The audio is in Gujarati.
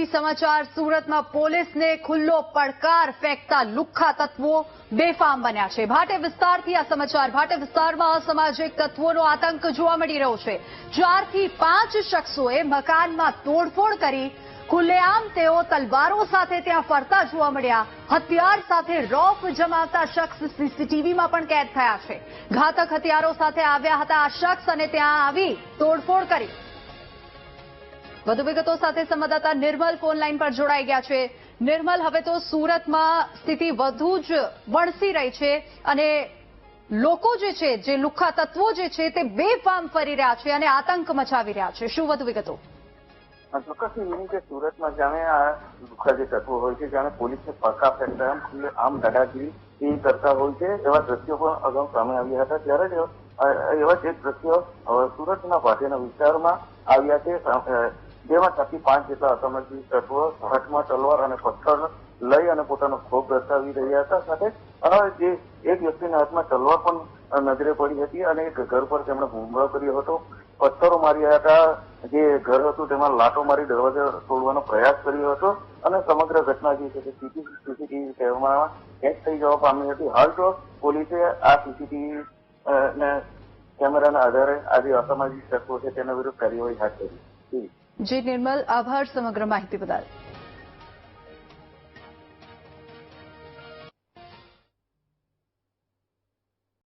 જ્યારથી સમાચાર સુરતમાં પોલીસને ખુલ્લો પડકાર ફેંકતા લુખ્ખા તત્વો બેફામ બન્યા છે. ભાટે વિસ્તારથી આ સમાચાર. ભાટે વિસ્તારમાં અસામાજિક તત્વોનો આતંક જોવા મળી રહ્યો છે. ચારથી પાંચ શખ્સોએ મકાનમાં તોડફોડ કરી ખુલ્લેઆમ તેઓ તલવારો સાથે ત્યાં ફરતા જોવા મળ્યા. હથિયાર સાથે રોફ જમાવતા શખ્સ સીસીટીવીમાં પણ કેદ થયા છે. ઘાતક હથિયારો સાથે આવ્યા હતા આ શખ્સ અને ત્યાં આવી તોડફોડ કરી. વધુ વિગતો સાથે સંવાદદાતા નિર્મલ ફોન લાઈન પર જોડાઈ ગયા છે. નિર્મલ, હવે તો સુરતમાં સ્થિતિ વધુ જ વણસી રહી છે અને લોકો જે છે, જે લુખ્ખા તત્વો જે છે, તે બેફામ ફરી રહ્યા છે અને આતંક મચાવી રહ્યા છે. શું વધુ વિગતો? ચોક્કસ કે સુરતમાં જાણે આ દુઃખા જે તત્વો હોય છે, જાણે પોલીસને પડકાર ફેંકતા એમ ખુલ્લે આમ દાદાગીરી એ કરતા હોય છે. એવા દ્રશ્યો પણ અગાઉ સામે આવ્યા હતા. ત્યારે જ એવા જે દ્રશ્યો સુરતના ભાટેના વિસ્તારમાં આવ્યા છે. જેમાં ચારથી પાંચ જેટલા અસામાજિક તત્વો, હાથમાં તલવાર અને પથ્થર લઈ અને પોતાનો ખોફ દર્શાવી રહ્યા હતા. સાથે જે એક વ્યક્તિના હાથમાં તલવાર પણ નજરે પડી હતી અને એક ઘર પર તેમણે હુમલો કર્યો હતો. પથ્થરો માર્યા હતા. જે ઘર હતું તેમાં લાટો મારી દરવાજા તોડવાનો પ્રયાસ કર્યો હતો અને સમગ્ર ઘટના જે છે તે સીસીટીવી કહેવામાં કેચ થઈ જવા પામી હતી. હાલ તો પોલીસે આ સીસીટીવી કેમેરાના આધારે આ જે અસામાજિક તત્વો છે તેના વિરુદ્ધ કાર્યવાહી હાથ ધરી જી નિર્મલ આભાર સમગ્ર માહિતી બદલ.